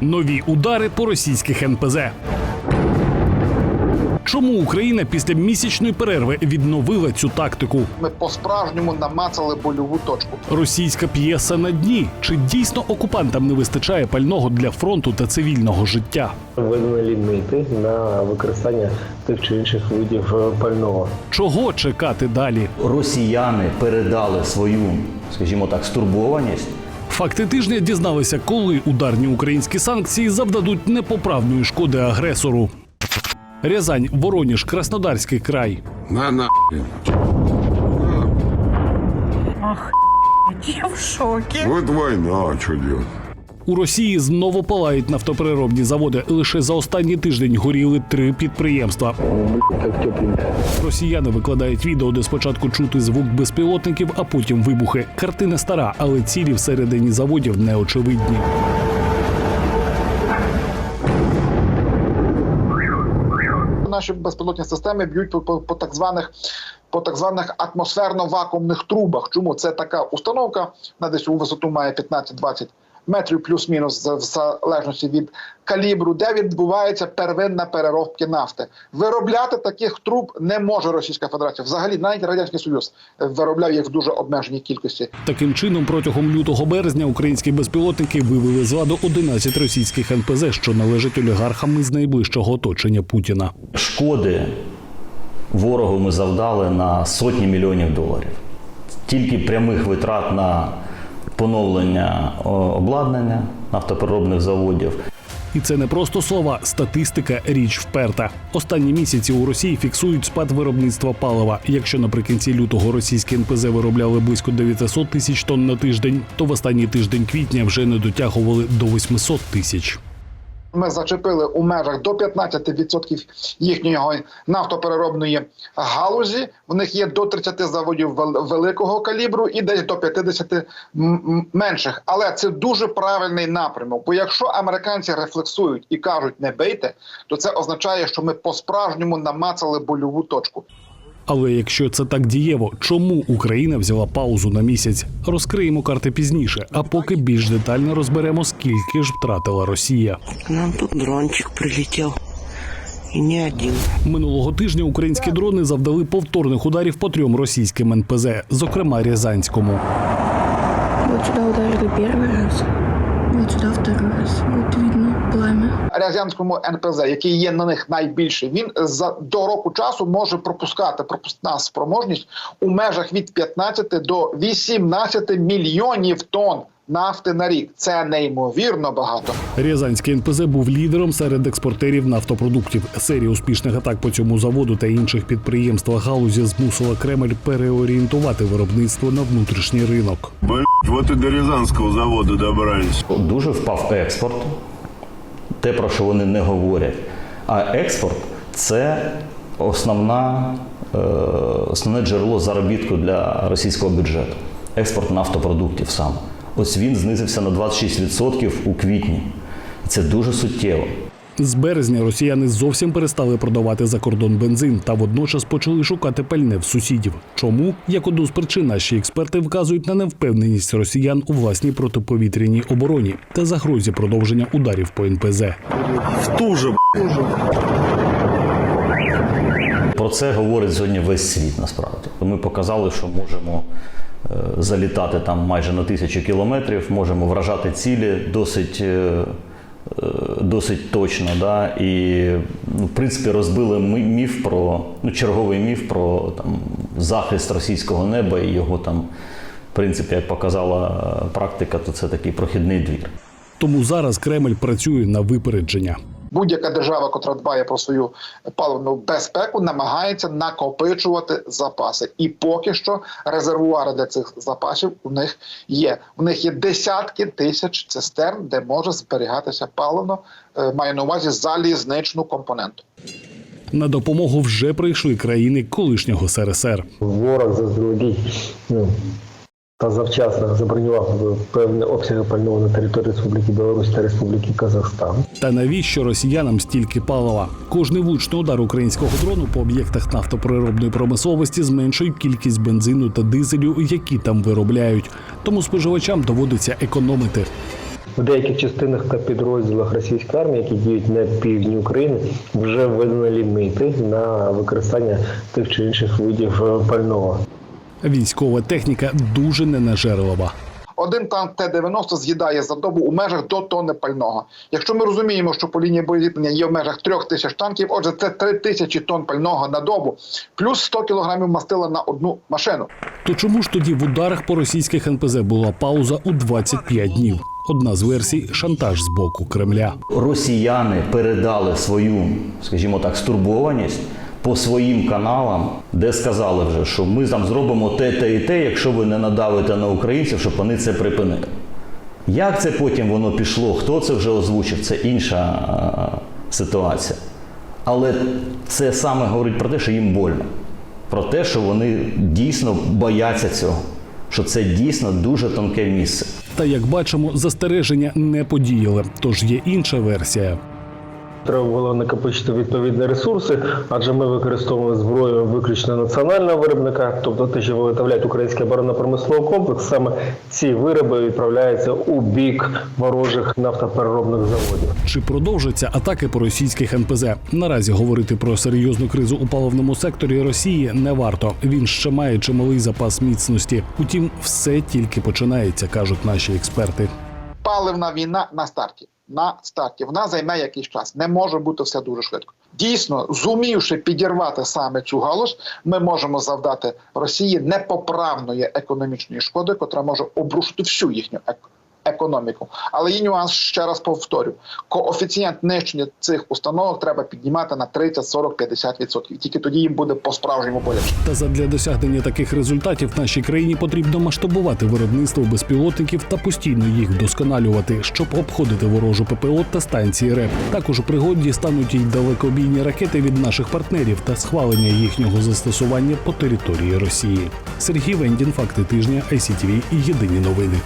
Нові удари по російських НПЗ. Чому Україна після місячної перерви відновила цю тактику? Ми по-справжньому намацали больову точку. Російська п'єса на дні. Чи дійсно окупантам не вистачає пального для фронту та цивільного життя? Введені ліміти на використання тих чи інших видів е, пального. Чого чекати далі? росіяни передали свою, скажімо так, стурбованість Факти тижня дізналися, коли ударні українські санкції завдадуть непоправної шкоди агресору. Рязань, Вороніж, Краснодарський край. На на. Я в шокі. Вот война, делать? У Росії знову палають нафтопереробні заводи. Лише за останній тиждень горіли три підприємства. Росіяни викладають відео, де спочатку чути звук безпілотників, а потім вибухи. Картина стара, але цілі всередині заводів неочевидні. Наші безпілотні системи б'ють по, по, по так званих по так званих атмосферно-вакуумних трубах. Чому це така установка? Вона десь у висоту має 15-20 метрів, плюс-мінус, в залежності від калібру, де відбувається первинна переробка нафти. Виробляти таких труб не може Російська Федерація. Взагалі, навіть радянський Союз виробляв їх в дуже обмеженій кількості. Таким чином, протягом лютого березня українські безпілотники вивели з ладу 11 російських НПЗ, що належать олігархам із найближчого оточення Путіна. шкоди ворогу ми завдали на сотні мільйонів доларів. Тільки прямих витрат на поновлення обладнання нафтопереробних заводів. І це не просто слова, статистика річ вперта. Останні місяці у Росії фіксують спад виробництва палива. Якщо наприкінці лютого російські НПЗ виробляли близько 900 тисяч тонн на тиждень, то в останній тиждень квітня вже не дотягували до 800 тисяч. Ми зачепили у межах до 15% їхньої нафтопереробної галузі. В них є до 30 заводів вел- великого калібру і десь до 50 м- м- менших. Але це дуже правильний напрямок. Бо якщо американці рефлексують і кажуть не бийте, то це означає, що ми по-справжньому намацали больову точку. Але якщо це так дієво, чому Україна взяла паузу на місяць? Розкриємо карти пізніше, а поки більш детально розберемо, скільки ж втратила Росія. К нам тут дрончик прилетел. И не один. Минулого тижня українські дрони завдали повторних ударів по трьом російським НПЗ, зокрема Рязанському. Вот сюда ударили первый раз, вот сюди второй раз. От видно пламя. Рязанському НПЗ, який є на них найбільший, він за до року часу може пропускати пропускна спроможність у межах від 15 до 18 мільйонів тонн нафти на рік. Це неймовірно багато. Рязанський НПЗ був лідером серед експортерів нафтопродуктів. Серія успішних атак по цьому заводу та інших підприємствах галузі змусила Кремль переорієнтувати виробництво на внутрішній ринок. Блять, вот и до Рязанского завода добрались. Дуже впав експорт, те, про що вони не говорять. А експорт це основна, е, основне джерело заробітку для російського бюджету. Експорт нафтопродуктів саме. Ось він знизився на 26% у квітні. Це дуже суттєво. З березня росіяни зовсім перестали продавати за кордон бензин та водночас почали шукати пальне в сусідів. Чому? Як одну з причин наші експерти вказують на невпевненість росіян у власній протиповітряній обороні та загрозі продовження ударів по НПЗ. В ту же, Про це говорить сьогодні весь світ насправді. Ми показали, що можемо залітати там майже на тисячу кілометрів, можемо вражати цілі досить, е, е, досить точно. Да? І, ну, в принципі, розбили міф про ну, черговий міф про там, захист російського неба і його там, в принципі, як показала е, практика, то це такий прохідний двір. Тому зараз Кремль працює на випередження. Будь-яка держава, котра дбає про свою паливну безпеку, намагається накопичувати запаси. І поки що резервуари для цих запасів у них є. У них є десятки тисяч цистерн, де може зберігатися паливно. е, Маю на увазі залізничну компоненту. На допомогу вже прийшли країни колишнього СРСР. Ворог заздалегідь ну, та завчасно забронював певні обсяги пального на території Республіки Білорусь та Республіки Казахстан. Та навіщо росіянам стільки палива? Кожний влучний удар українського дрону по об'єктах нафтопереробної промисловості зменшує кількість бензину та дизелю, які там виробляють. Тому споживачам доводиться економити. В деяких частинах та підрозділах російської армії, які діють на півдні України, вже введено ліміти на використання тих чи інших видів е, пального. Військова техніка дуже ненажерлива. Один танк Т-90 з'їдає за добу у межах до тонни пального. Якщо ми розуміємо, що по лінії боєзіткнення є в межах трьох тисяч танків, отже, це три тисячі тонн пального на добу, плюс 100 кілограмів мастила на одну машину. То чому ж тоді в ударах по російських НПЗ була пауза у 25 днів? Одна з версій шантаж з боку Кремля. Росіяни передали свою, скажімо так, стурбованість по своїм каналам, де сказали вже, що ми там зробимо те, те і те, якщо ви не надавите на українців, щоб вони це припинили. Як це потім воно пішло, хто це вже озвучив, це інша е, ситуація. Але це саме говорить про те, що їм больно. Про те, що вони дійсно бояться цього, що це дійсно дуже тонке місце. Та як бачимо, застереження не подіяли. Тож є інша версія. Треба було накопичити відповідні ресурси, адже ми використовуємо зброю виключно національного виробника, тобто те, що виготовляють український оборонно-промисловий комплекс, саме ці вироби відправляються у бік ворожих нафтопереробних заводів. Чи продовжаться атаки по російських НПЗ? Наразі говорити про серйозну кризу у паливному секторі Росії не варто. Він ще має чималий запас міцності. Утім, все тільки починається, кажуть наші експерти. Паливна війна на старті. На старті вона займе якийсь час. Не може бути все дуже швидко. Дійсно, зумівши підірвати саме цю галузь, ми можемо завдати Росії непоправної економічної шкоди, котра може обрушити всю їхню ек- економіку. Але є нюанс ще раз повторю: коефіцієнт нищення цих установок треба піднімати на 30, 40, 50 відсотків. Тільки тоді їм буде по-справжньому боляче. Та задля досягнення таких результатів нашій країні потрібно масштабувати виробництво безпілотників та постійно їх вдосконалювати, щоб обходити ворожу ППО та станції РЕП. Також у пригоді стануть й далекобійні ракети від наших партнерів та схвалення їхнього застосування по території Росії. Сергій Вендін, факти тижня, ICTV і єдині новини.